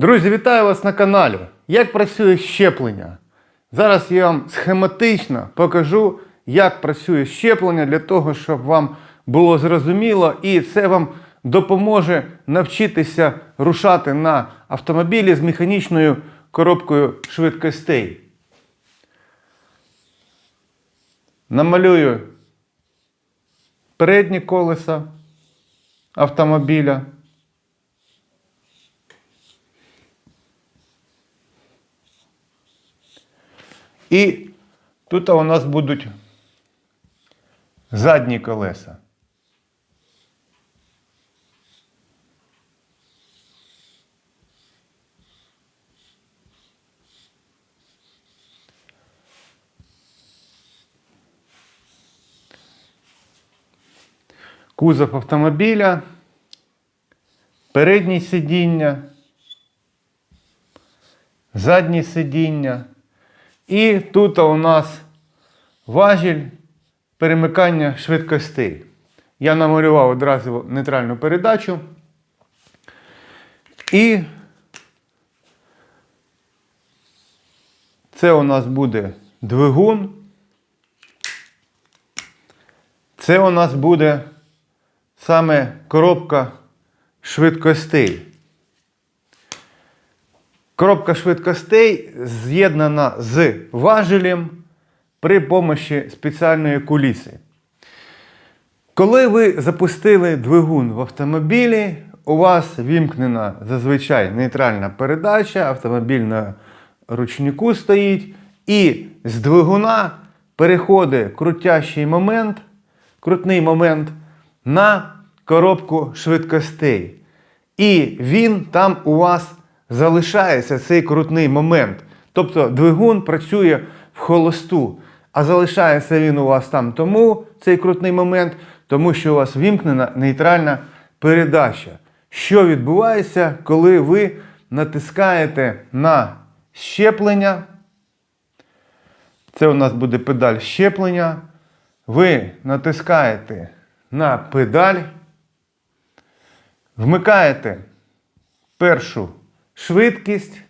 Друзі, вітаю вас на каналі. Як працює щеплення? Зараз я вам схематично покажу, як працює щеплення для того, щоб вам було зрозуміло, і це вам допоможе навчитися рушати на автомобілі з механічною коробкою швидкостей. Намалюю передні колеса автомобіля. І тут у нас будуть задні колеса. Кузов автомобіля, переднє сидіння, заднє сидіння. І тут у нас важіль перемикання швидкостей. Я намалював одразу нейтральну передачу. І це у нас буде двигун. Це у нас буде саме коробка швидкостей. Коробка швидкостей з'єднана з важелем при помощі спеціальної куліси. Коли ви запустили двигун в автомобілі, у вас вімкнена зазвичай нейтральна передача, автомобіль на ручнику стоїть, і з двигуна переходить крутящий момент, крутний момент на коробку швидкостей. І він там у вас залишається цей крутний момент. Тобто двигун працює в холосту, а залишається він у вас там тому, цей крутний момент, тому що у вас вімкнена нейтральна передача. Що відбувається, коли ви натискаєте на щеплення? Це у нас буде педаль щеплення. Ви натискаєте на педаль, вмикаєте першу швидкість,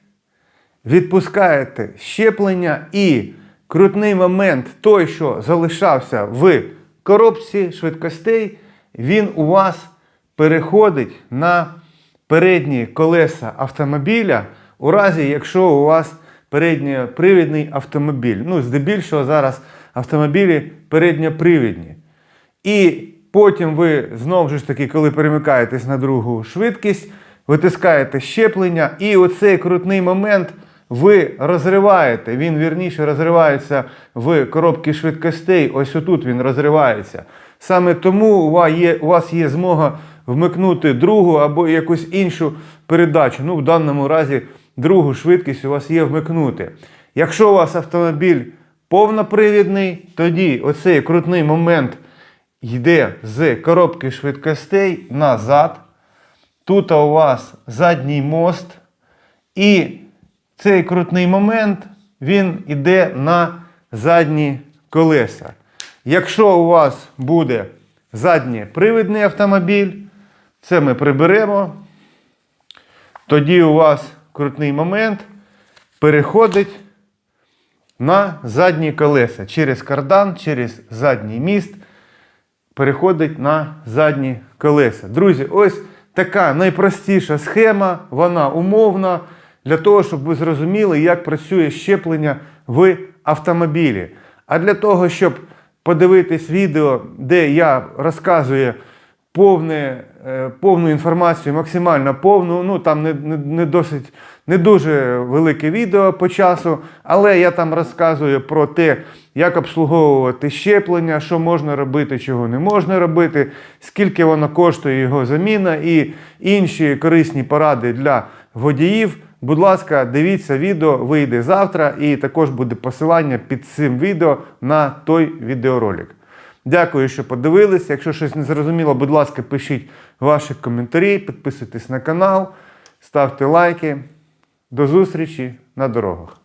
відпускаєте щеплення і крутний момент, той, що залишався в коробці швидкостей, він у вас переходить на передні колеса автомобіля, у разі, якщо у вас передньопривідний автомобіль. Ну, здебільшого зараз автомобілі передньопривідні. І потім ви знову ж таки, коли перемикаєтесь на другу швидкість, витискаєте щеплення, і оцей крутний момент ви розриваєте. Він вірніше розривається в коробці швидкостей. Ось отут він розривається. Саме тому у вас є, змога вмикнути другу або якусь іншу передачу. Ну, в даному разі, другу швидкість у вас є вмикнути. Якщо у вас автомобіль повнопривідний, тоді оцей крутний момент йде з коробки швидкостей назад. Тут у вас задній мост. І цей крутний момент він йде на задні колеса. Якщо у вас буде задній привідний автомобіль, це ми приберемо. Тоді у вас крутний момент переходить на задні колеса. Через кардан, через задній міст переходить на задні колеса. Друзі, ось така найпростіша схема, вона умовна, для того, щоб ви зрозуміли, як працює щеплення в автомобілі. А для того, щоб подивитись відео, де я розказую повне, повну інформацію, максимально повну. Ну там не, не, не досить не дуже велике відео по часу, але я там розказую про те, як обслуговувати щеплення, що можна робити, чого не можна робити, скільки воно коштує його заміна і інші корисні поради для водіїв. Будь ласка, дивіться відео, вийде завтра, і також буде посилання під цим відео на той відеоролик. Дякую, що подивилися. Якщо щось не зрозуміло, будь ласка, пишіть ваші коментарі, підписуйтесь на канал, ставте лайки. До зустрічі на дорогах.